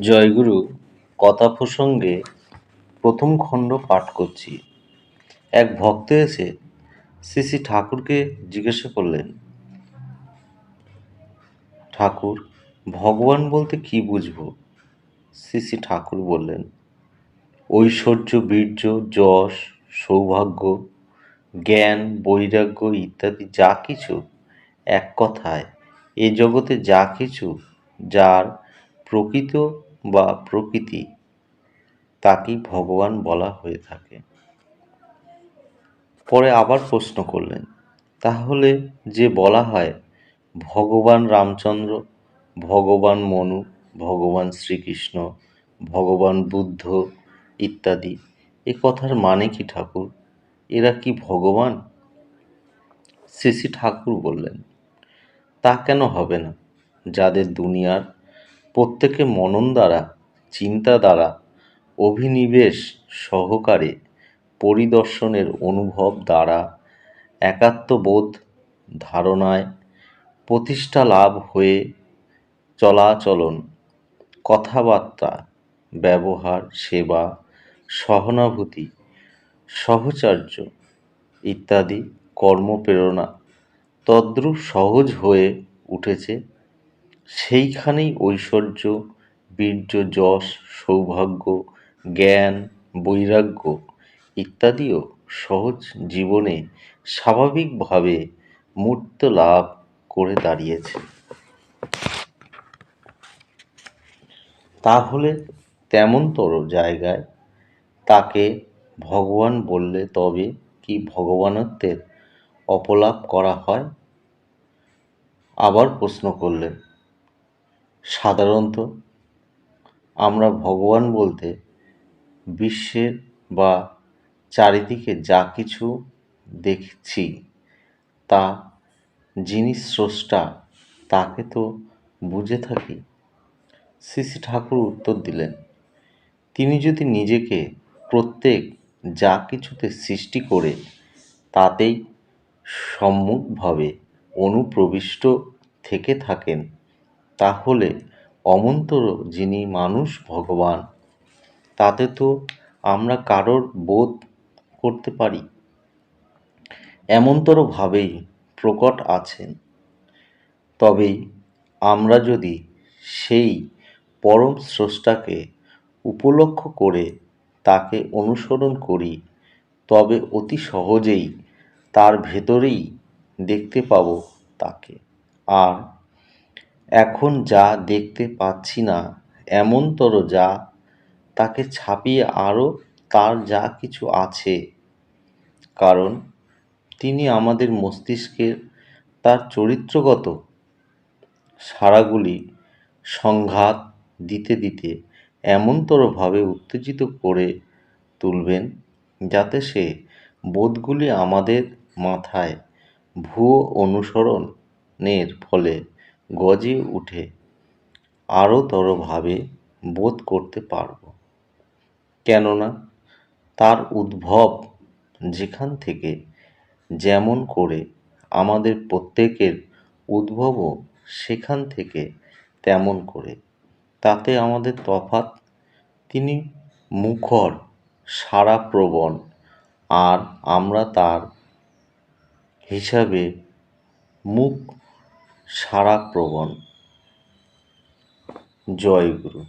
জয়গুরু কথা প্রসঙ্গে প্রথম খণ্ড পাঠ করছি। এক ভক্ত এসে শ্রী শ্রী ঠাকুরকে জিজ্ঞাসা করলেন, ঠাকুর, ভগবান বলতে কি বুঝব? শ্রী শ্রী ঠাকুর বললেন, ঐশ্বর্য, বীর্য, যশ, সৌভাগ্য, জ্ঞান, বৈরাগ্য ইত্যাদি যা কিছু এক কথায়, এ জগতে যা কিছু যার প্রকৃত বা প্রকৃতি, তাকেই ভগবান বলা হয়ে থাকে। পরে আবার প্রশ্ন করলেন, তাহলে যে বলা হয় ভগবান রামচন্দ্র, ভগবান মনু, ভগবান শ্রীকৃষ্ণ, ভগবান বুদ্ধ ইত্যাদি, এ কথার মানে কি ঠাকুর? এরা কি ভগবান? শ্রী শ্রী ঠাকুর বললেন, তা কেন হবে না? যাদের দুনিয়ার প্রত্যেকে মনন দ্বারা, চিন্তা দ্বারা, অভিনিবেশ সহকারে পরিদর্শনের অনুভব দ্বারা একাত্মবোধ ধারণায় প্রতিষ্ঠা লাভ হয়ে চলাচলন, কথাবার্তা, ব্যবহার, সেবা, সহানুভূতি, সহচর্য ইত্যাদি কর্মপ্রেরণা তদ্রূপ সহজ হয়ে উঠেছে সেইখানেই ঐশ্বর্য, বীর্য, যশ, সৌভাগ্য, জ্ঞান, বৈরাগ্য ইত্যাদিও সহজ জীবনে স্বাভাবিকভাবে মূর্ত লাভ করে দাঁড়িয়েছে। তাহলে তেমনতর জায়গায় তাকে ভগবান বললে তবে কি ভগবানত্বের অপলাপ করা হয়? আবার প্রশ্ন করলেন সাধারণত আমরা ভগবান বলতে বিশ্বের বা চারিদিকে যা কিছু দেখছি, তা যিনি স্রষ্টা, তাকে তো বুঝে থাকি। শ্রী শ্রী ঠাকুর উত্তর দিলেন, তিনি যদি নিজেকে প্রত্যেক যা কিছুতে সৃষ্টি করে, তাতেই সম্মুখভাবে অনুপ্রবিষ্ট থেকে থাকেন তাহলে অমন্তর যিনি মানুষ ভগবান, তাতে তো আমরা কারোর বোধ করতে পারি। এমনতরভাবেই প্রকট আছেন। তবেই আমরা যদি সেই পরম স্রষ্টাকে উপলক্ষ করে তাকে অনুসরণ করি, তবে অতি সহজেই তার ভেতরেই দেখতে পাব তাকে। আর এখন যা দেখতে পাচ্ছি না, এমনতর যা তাকে ছাপিয়ে আরও তার যা কিছু আছে। কারণ তিনি আমাদের মস্তিষ্কের তার চরিত্রগত সারাগুলি সংঘাত দিতে দিতে এমনতরভাবে উত্তেজিত করে তুলবেন যাতে সে বোধগুলি আমাদের মাথায় ভুয়ো অনুসরণের ফলে গজে উঠে আরোতরভাবে বোধ করতে পারব। কেননা তার উদ্ভব যেখান থেকে যেমন করে আমাদের প্রত্যেকের উদ্ভবও সেখান থেকে তেমন করে, তাতে আমাদের তফাৎ তিনি মুখর সাড়াপ্রবণ আর আমরা তার হিসাবে মুক জয়গুরু জয় গুরু।